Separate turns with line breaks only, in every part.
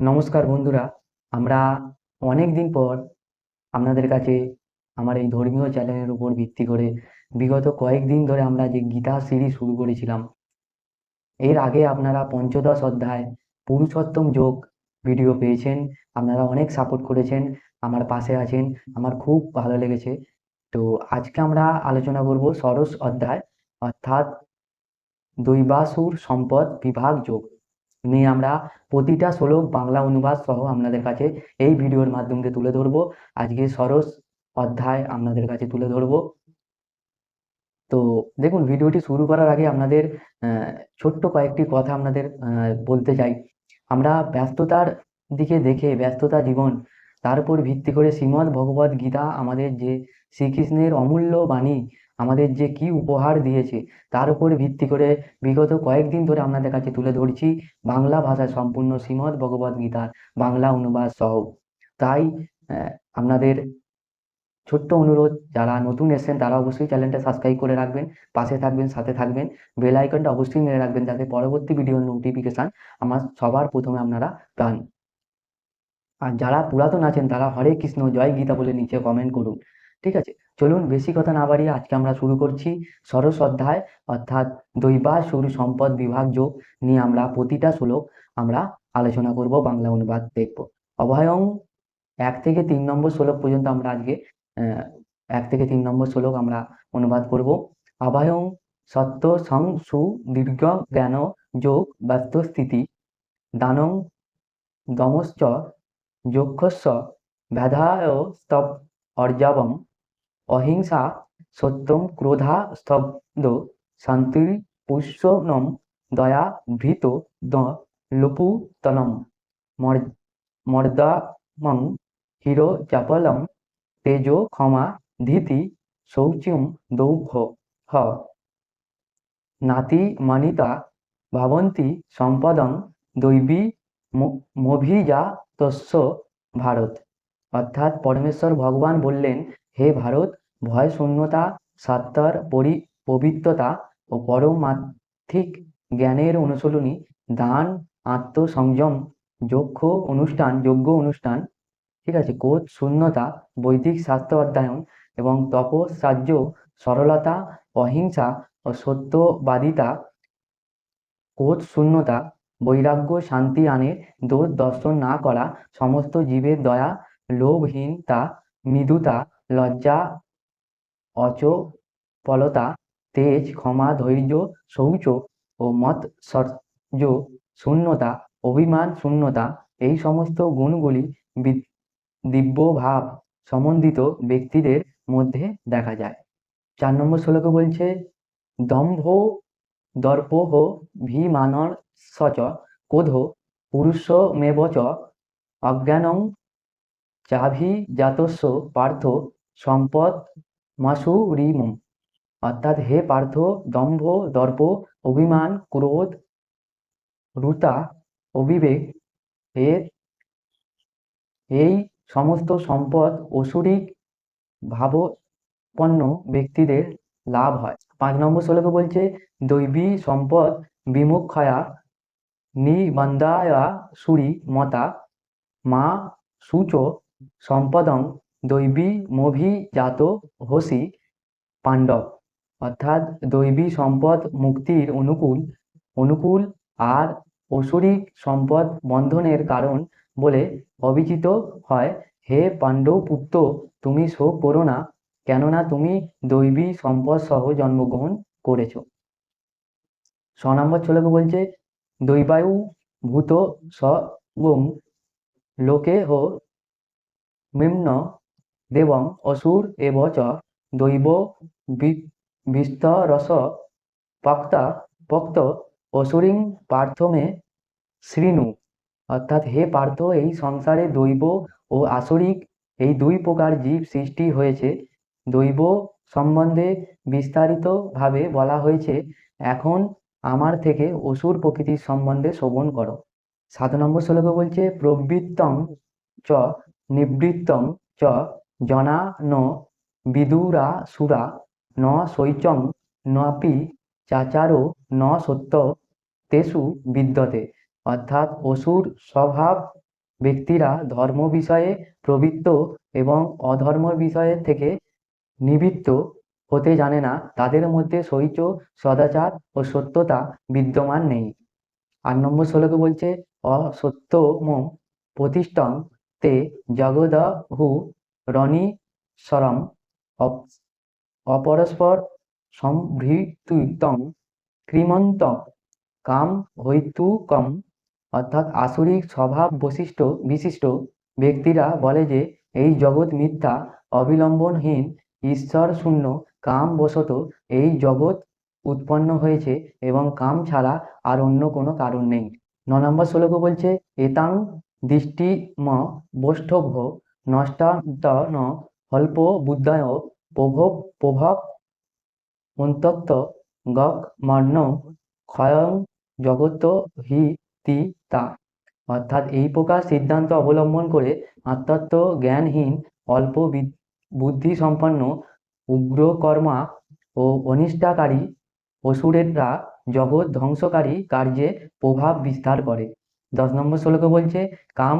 নমস্কার বন্ধুরা, আমরা অনেক দিন পর আপনাদের কাছে আমার এই ধর্মীয় চ্যানেলের উপর ভিত্তি করে বিগত কয়েকদিন ধরে আমরা যে গীতা সিরিজ শুরু করেছিলাম, এর আগে আপনারা পঞ্চদশ অধ্যায় পুরুষোত্তম যোগ ভিডিও পেয়েছেন, আপনারা অনেক সাপোর্ট করেছেন, আমার পাশে আছেন, আমার খুব ভালো লেগেছে। তো আজকে আমরা আলোচনা করব সরস অধ্যায়, অর্থাৎ দৈবাসুর সম্পদ বিভাগ যোগ। নিয়ে আমরা প্রতিটা শ্লোক বাংলা অনুবাদ সহ আপনাদের কাছে এই ভিডিওর মাধ্যমে তুলে ধরবো। আজকে ষোড়শ অধ্যায় আপনাদের কাছে তুলে ধরবো। তো দেখুন, ভিডিওটি শুরু করার আগে আপনাদের ছোট্ট কয়েকটি কথা আপনাদের বলতে চাই। আমরা ব্যস্ততার দিকে দেখে ব্যস্ততা জীবন, তার উপর ভিত্তি করে শ্রীমদ্ ভগবদ গীতা আমাদের যে শ্রীকৃষ্ণের অমূল্য বাণী আমাদের যে কি উপহার দিয়েছে, তার উপর ভিত্তি করে বিগত কয়েকদিন ধরে আপনাদের কাছে তুলে ধরছি বাংলা ভাষায় সম্পূর্ণ শ্রীমদ্ ভগবদ গীতার বাংলা অনুবাদ সহ। তাই আপনাদের ছোট্ট অনুরোধ, যারা নতুন এসেছেন, তারা অবশ্যই চ্যানেলটা সাবস্ক্রাইব করে রাখবেন, পাশে থাকবেন, সাথে থাকবেন বেল আইকনটা অবশ্যই মেরে রাখবেন যাতে পরবর্তী ভিডিওর নোটিফিকেশন আমার সবার প্রথমে আপনারা পান। আর যারা পুরাতন আছেন, তারা হরে কৃষ্ণ, জয় গীতা বলে নিচে কমেন্ট করুন, ঠিক আছে? চলুন বেশি কথা না বাড়িয়ে আজকে আমরা শুরু করছি ষোড়শ অধ্যায় অর্থাৎ দৈবা সুর সম্পদ বিভাগ যোগ নিয়ে আমরা প্রতিটা শ্লোক আমরা আলোচনা করব, বাংলা অনুবাদ দেখব। অভয়ং এক থেকে তিন নম্বর শ্লোক পর্যন্ত আমরা আজকে এক থেকে তিন নম্বর শ্লোক আমরা অনুবাদ করব। অভয়ং সত্য সং সু দীর্ঘ জ্ঞান যোগ ব্যস্ত স্থিতি, দানং দমশ্চ যক্ষস্য ব্যাধায় স্তব অর্জাবম অহিংসা, সত্যম ক্রোধা স্তব্ধ, শান্তির পুষ্যনম দয়া ভীত দ লুপুতনম। মর- মর্দামং হিরো চাপলম তেজো ক্ষমা ধীতি শৌচ্যম দৌভ হ। নাতি মানিতা ভাবন্তি সম্পদং দৈবী ম- মভিজাতস্য ভারত। অর্থাৎ পরমেশ্বর ভগবান বললেন, হে ভারত ভয় শূন্যতা সত্তার পরি, পবিত্রতা ও পরমার্থিক জ্ঞানের অনুশীলনী, দান, আত্মসংযম, যক্ষ অনুষ্ঠান যোগ্য অনুষ্ঠান, ঠিক আছে, কোচ, শূন্যতা, বৈদিক শাস্ত্র অধ্যয়ন এবং তপসাহ্য সরলতা, অহিংসা ও সত্যবাদিতা, কোচ, শূন্যতা, বৈরাগ্য, শান্তি আনে দোষ দর্শন না করা, সমস্ত জীবের দয়া, লোভহীনতা, মৃদুতা, লজ্জা অচপলতা তেজ, ক্ষমা, ধৈর্য, শৌচ ও মৎসর্য শূন্যতা, অভিমান, শূন্যতা এই সমস্ত গুণগুলি বি- দিব্য ভাব সম্বন্ধিত ব্যক্তিদের মধ্যে দেখা যায়। চার নম্বর শ্লোকে বলছে, দম্ভ দর্পহ ভিমানর সচ কোধ পুরুষমেব চ অজ্ঞানং চাভিজাতস্য পার্থ সম্পদ মাসুরিম অর্থাৎ হে পার্থ, দম্ভ, দর্প, অভিমান, ক্রোধ, রুতা অবিবেক এর এই সমস্ত সম্পদ অসুরিক ভাবপন্ন ব্যক্তিদের লাভ হয়। পাঁচ নম্বর শ্লোকে বলছে, দৈবী সম্পদ বিমুক্ষয়া নিবন্ধায়া সুরি মতা, মা সূচ সম্পদং দৈবী মোভি জাত হসি পাণ্ডব। অর্থাৎ দৈবী সম্পদ মুক্তির অনুকূল অনুকূল আর অসুরিক সম্পদ বন্ধনের কারণ বলে অবিচিত হয়। হে পাণ্ডব পুত্র তুমি শোক করো না, কেননা তুমি দৈবী সম্পদ সহ জন্মগ্রহণ করেছ। ছ নম্বর শ্লোকে বলছে, দৈবায়ু ভূত সগম লোকে হো নিম্ন দেবং অসুর এব চ দৈব বিস্তরস পক্তা পক্ত অসুরিং পার্থমে শৃণু অর্থাৎ হে পার্থ, এই সংসারে দৈব ও আসরিক এই দুই প্রকার জীব সৃষ্টি হয়েছে। দৈব সম্বন্ধে বিস্তারিতভাবে বলা হয়েছে, এখন আমার থেকে অসুর প্রকৃতির সম্বন্ধে শ্রবণ করো। সাত নম্বর শ্লোকে বলছে, প্রবৃত্তং চ, নিবৃত্তং চ জনা ন বিদুরা সুরা ন শৈচং নাপি চাচারো ন সত্য তেষু বিদ্যতে। অর্থাৎ অসুর স্বভাব ব্যক্তিরা ধর্ম বিষয়ে প্রবৃত্ত এবং অধর্ম বিষয়ে থেকে নিবৃত্ত হতে জানে না, তাদের মধ্যে শৌচ, সদাচার ও সত্যতা বিদ্যমান নেই। আট নম্বর শ্লোকে বলছে অসত্যম প্রতিষ্ঠং তে জগদহু রণীশ্বরম অপ- অপরস্পর সম্ভৃতুতং ক্রিমন্ত কাম হৈতুকম অর্থাৎ আসুরিক স্বভাব বৈশিষ্ট্য বিশিষ্ট ব্যক্তিরা বলে যে, এই জগৎ মিথ্যা, অবিলম্বনহীন ঈশ্বর শূন্য কাম বশত এই জগৎ উৎপন্ন হয়েছে এবং কাম ছাড়া আর অন্য কোনো কারণ নেই। ন নম্বর শ্লোক বলছে, এতাং দৃষ্টিম বৈষ্ঠভ্য নষ্টান্তন অল্প বুদ্ধায় প্রভব প্রভাব অন্তত্ব গক মর্ণ ক্ষয়ং জগত হি তি তা। অর্থাৎ এই প্রকার সিদ্ধান্ত অবলম্বন করে আত্মত্ব জ্ঞানহীন অল্প বুদ্ধি সম্পন্ন উগ্রকর্মা ও অনিষ্টাকারী অসুরেরা জগৎ ধ্বংসকারী কার্যে প্রভাব বিস্তার করে। দশ নম্বর শ্লোকে বলছে, কাম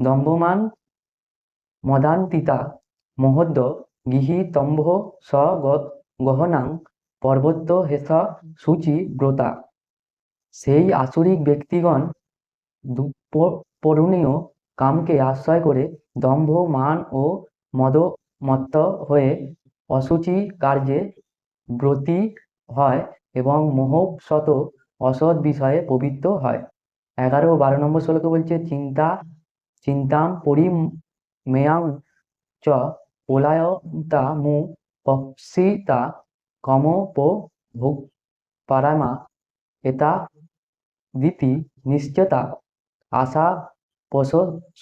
দম্ভমান মদান্তিতা মহোদ্য গৃহীতম্ভ স গ- গহনাং পর্বত্য হেস সূচি ব্রতা সেই আসুরিক ব্যক্তিগণ দুঃপরণীয় কামকে আশ্রয় করে দম্ভ মান ও মদমত্ত হয়ে অসুচি কার্যে ব্রতী হয় এবং মোহশত অসৎ বিষয়ে প্রবৃত্ত হয়। এগারো ও বারো নম্বর শ্লোকে বলছে, চিন্তা, চিন্তাম পরিমেয়াং চ পলায়ন্তা মু পপ্সিতা কমপ ভোগ পারামা এতা দিতি নিশ্চেতা আশা পশ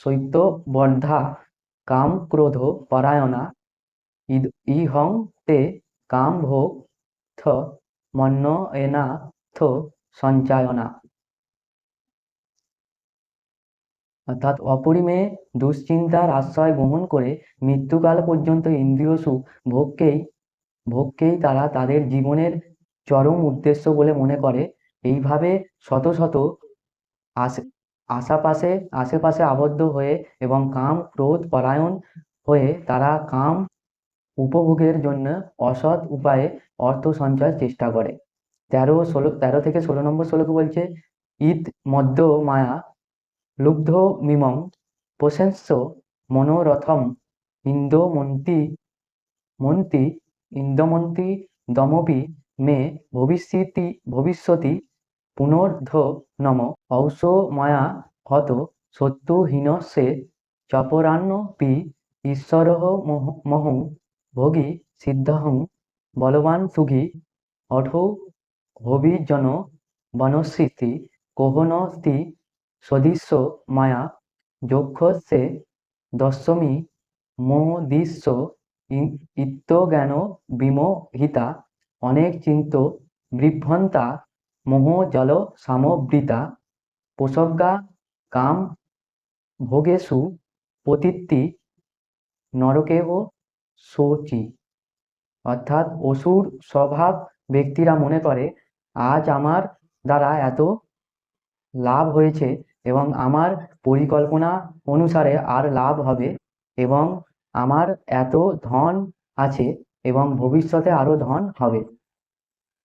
শৈত্য বর্ধা কাম ক্রোধ পরায়ণা ইহং তে কাম ভোগ থ মন্ন এনা থ সঞ্চায়না। অর্থাৎ অপরিমেয় দুশ্চিন্তার আশ্রয় গ্রহণ করে মৃত্যুকাল পর্যন্ত ইন্দ্রিয় সুখ ভোগকেই ভোগকেই তারা তাদের জীবনের চরম উদ্দেশ্য বলে মনে করে। এইভাবে শত শত আশে, আশাপাশে, আশেপাশে আবদ্ধ হয়ে এবং কাম, ক্রোধ, পরায়ণ হয়ে তারা কাম উপভোগের জন্য অসৎ উপায়ে অর্থ সঞ্চয়ের চেষ্টা করে। তেরো ষোলো, তেরো থেকে ষোলো নম্বর শ্লোকে বলছে, ঈদ মদ্য মায়া, লুব্ধ মিমং প্রশংস্য মনোরথম ইন্দোমন্তি মন্তি ইন্দমন্তি দমপি মে ভবিষ্যতি ভবিষ্যতি পুনর্ধ নম। ঔষ মায়া হত সত্যহীনস্যে চপরান্নপি ঈশ্বর মহং ভোগী সিদ্ধহং, বলবান সুখী অঠৌ হবিজন বনস্মৃতি কোহনস্তি সদৃশ্য মায়া যক্ষস্যে দশমী মোদিস্য ইত্যজ্ঞান বিমোহিতা অনেক চিন্ত বিভ্রন্তা মোহ জল সামবৃতা পোষজ্ঞা কাম ভোগেষু পতিত্তি নরকেহ শোচি। অর্থাৎ অসুর স্বভাব ব্যক্তিরা মনে করে, আজ আমার দ্বারা এত লাভ হয়েছে এবং আমার পরিকল্পনা অনুসারে আর লাভ হবে এবং আমার এত ধন আছে এবং ভবিষ্যতে আরও ধন হবে।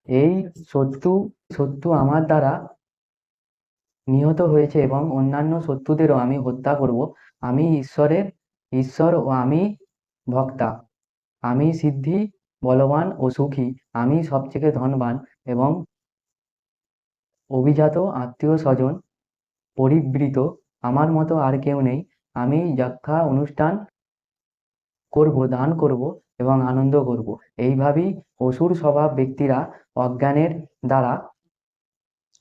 এই শত্রু শত্রু আমার দ্বারা নিহত হয়েছে এবং অন্যান্য শত্রুদেরও আমি হত্যা করব। আমি ঈশ্বরের, ঈশ্বর ও আমি ভক্তা। আমি সিদ্ধি বলবান ও সুখী, আমি সবথেকে ধনবান এবং অভিজাত আত্মীয় স্বজন পরিবৃত, আমার মতো আর কেউ নেই। আমি যক্ষা অনুষ্ঠান করব, দান করব এবং আনন্দ করব। এইভাবেই অসুর স্বভাব ব্যক্তিরা অজ্ঞানের দ্বারা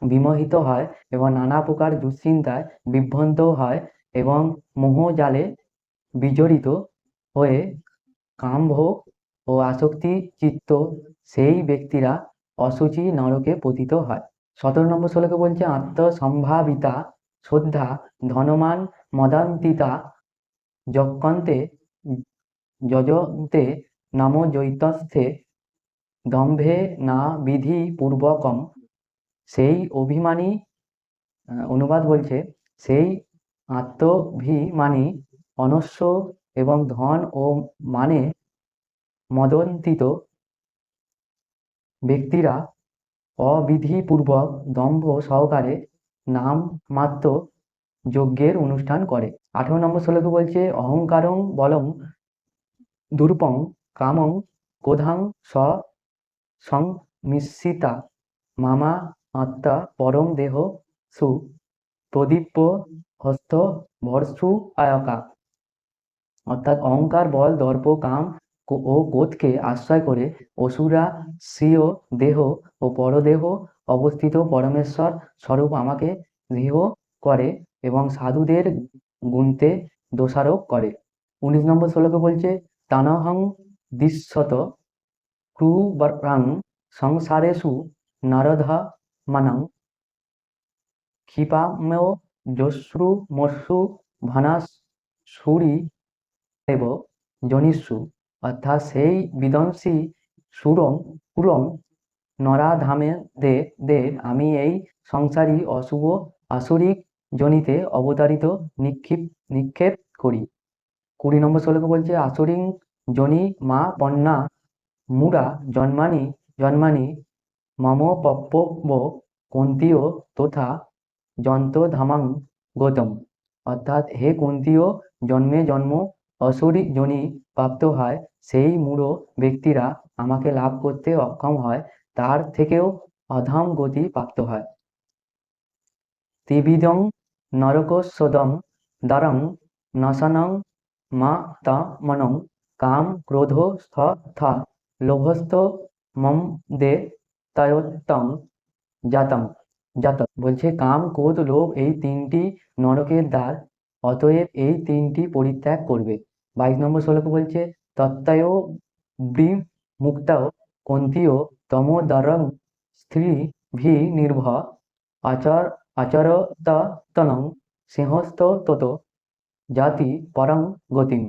বিমোহিত হয় এবং নানা প্রকার দুশ্চিন্তায় বিভ্রান্ত হয় এবং মোহজালে বিজড়িত হয়ে কামভোগ ও আসক্তি চিত্ত সেই ব্যক্তিরা অশুচি নরকে পতিত হয়। সতেরো নম্বর শ্লোকে বলছে, আত্মসম্ভাবিতা, শ্রদ্ধা ধনমান মদান্তিতা যক্ষন্তে যজন্তে, নাম জৈতস্থে দম্ভে না বিধি পূর্বকম। সেই অভিমানী অনুবাদ বলছে, সেই আত্মাভিমানী, অনস্য এবং ধন ও মানে মদন্তিত ব্যক্তিরা অবিধিপূর্বক দম্ভ সহকারে নামমাত্র যজ্ঞের অনুষ্ঠান করে। আঠারো নম্বর শ্লোকে বলছে, অহংকারং বলং দুর্পং কামং কোধাং স সংমিশ্রিতা মামা আত্মা পরম দেহ সু প্রদীপ্য হস্ত ভর্ষু আয়কা। অর্থাৎ অহংকার, বল, দর্প, কাম ও ক্রোধকে আশ্রয় করে অসুরা স্বীয় দেহ ও পরদেহ অবস্থিত পরমেশ্বর স্বরূপ আমাকে দেহ করে এবং সাধুদের গুনতে দোষারোপ করে। উনিশ নম্বর শ্লোকে বলছে, তানহং দৃশ্যত ক্রুবরাং সংসারেষু নারধা মানং। ক্ষিপাম্য যশ্রু মশ্রু ভানাস সুরি এব জনিষ্যু। অর্থাৎ সেই বিধ্বংসী সুরং, পুরং, নরাধামে দে দে আমি এই সংসারী অশুভ আসরিক জনিতে অবতারিত নিক্ষিপ, নিক্ষেপ করি। কুড়ি নম্বর শ্লোকে বলছে, আসরিং জনি মা পন্না মুরা জন্মানি জন্মানি, মম পপ্পব কুন্তীয় তথা যন্ত্রধামাং গৌতম। অর্থাৎ হে কুন্তীয়, জন্মে জন্ম অসুরি যোনি প্রাপ্ত হয়, সেই মূঢ় ব্যক্তিরা আমাকে লাভ করতে অক্ষম হয়, তার থেকেও অধাম গতি প্রাপ্ত হয়। ত্রিবিদং নরকোৎসদং দ্বারং নশনং মা তা মনং কাম ক্রোধ স্থ লোভস্থ মম দে তয়োত্তম জাতম। জাত বলছে, কাম, ক্রোধ, লোভ এই তিনটি নরকের দ্বার, অতএব এই তিনটি পরিত্যাগ করবে। বাইশ নম্বর শ্লোকে বলছে, তত্ত্বয় বিমুক্তাও কন্তীয় তমোদরং স্ত্রী ভি নির্ভ আচার আচরতনং সিংহস্থ তত জাতি পরং গতিম।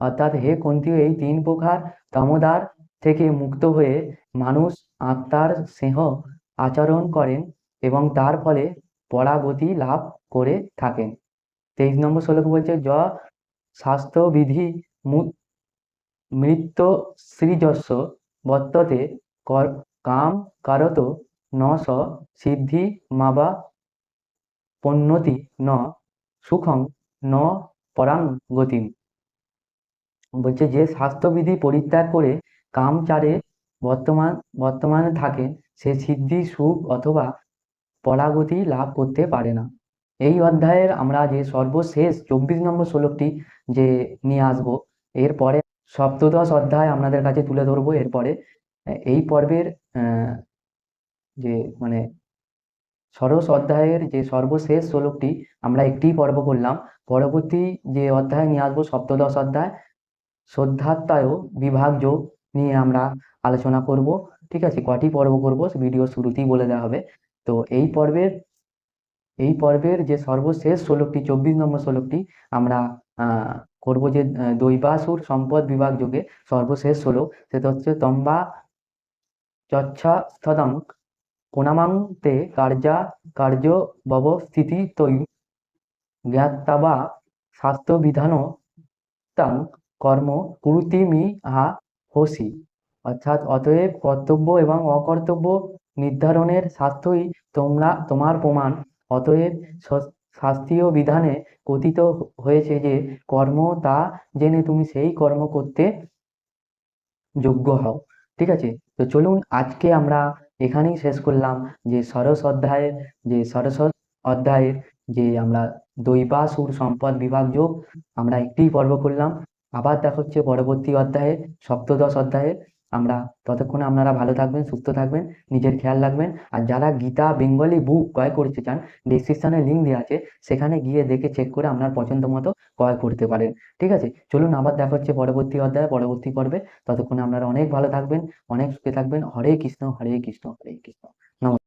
অর্থাৎ হে কুন্তীয় এই তিন প্রকার তমোদার থেকে মুক্ত হয়ে মানুষ আত্মার সিংহ আচরণ করেন এবং তার ফলে পরাগতি লাভ করে থাকেন। তেইশ নম্বর শ্লোক বলছে, য স্বাস্থ্যবিধি মৃত্য সৃজস্ব বর্ততে কাম কারত ন স সিদ্ধি মাবা পণ্যতি ন সুখং ন পরাং গতিম। বলছে যে স্বাস্থ্যবিধি পরিত্যাগ করে কামচারে বর্তমান, বর্তমানে থাকে, সে সিদ্ধি সুখ অথবা পরাগতি লাভ করতে পারে না। এই অধ্যায়ের আমরা যে সর্বশেষ চব্বিশ নম্বর শ্লোকটি যে নিয়ে আসব, এরপরে সপ্তদশ অধ্যায় আপনাদের কাছে তুলে ধরবো। এরপরে এই পর্বের যে মানে ষোড়শ অধ্যায়ের যে সর্বশেষ শ্লোকটি আমরা একটি পর্ব করলাম, পরবর্তী যে অধ্যায় নিয়ে আসব, সপ্তদশ অধ্যায় শ্রদ্ধাত্মায় বিভাগ যোগ নিয়ে আমরা আলোচনা করব। ঠিক আছে, কটি পর্ব করব ভিডিও শুরুতেই বলে দেওয়া হবে। তো এই পর্বের এই পর্বের যে সর্বশেষ শ্লোকটি, চব্বিশ নম্বর শ্লোকটি, আমরা করব যে দৈবাসুর সম্পদ বিভাগ যোগে সর্বশেষ শ্লোক। সেটা হচ্ছে, তম্বা চচ্ছাস্থদং কোনামাং কার্যা কার্য ব্যবস্থিতি তৈ জ্ঞাত্বা স্বাস্থ্যবিধান তাং কর্ম কুরুতিমি হা হোসি। অর্থাৎ, অতএব কর্তব্য এবং অকর্তব্য নির্ধারণের স্বাস্থ্যই তোমরা, তোমার প্রমাণ অতএব শাস্ত্রীয় বিধানে কথিত হয়েছে যে, কর্ম তা জেনে তুমি সেই কর্ম করতে যোগ্য হও। ঠিক আছে? তো চলুন আজকে আমরা এখানেই শেষ করলাম যে ষোড়শ অধ্যায়ের, যে ষোড়শ অধ্যায়ের যে আমরা দৈবাসুর সম্পদ বিভাগ যোগ আমরা একটি পর্ব করলাম। আবার দেখা হচ্ছে পরবর্তী অধ্যায়ে, সপ্তদশ অধ্যায়ে। আমরা ততক্ষণে আপনারা ভালো থাকবেন, সুস্থ থাকবেন, নিজের খেয়াল রাখবেন। আর যারা গীতা বেঙ্গলি বুক ক্রয় করতে চান ডিসক্রিপশানে লিঙ্ক দেওয়া আছে, সেখানে গিয়ে দেখে চেক করে আপনার পছন্দ মতো ক্রয় করতে পারেন। ঠিক আছে? চলুন আবার দেখা হচ্ছে পরবর্তী অধ্যায়, পরবর্তী পর্বে। ততক্ষণে আপনারা অনেক ভালো থাকবেন, অনেক সুখে থাকবেন। হরে কৃষ্ণ হরে কৃষ্ণ হরে কৃষ্ণ। নমস্কার।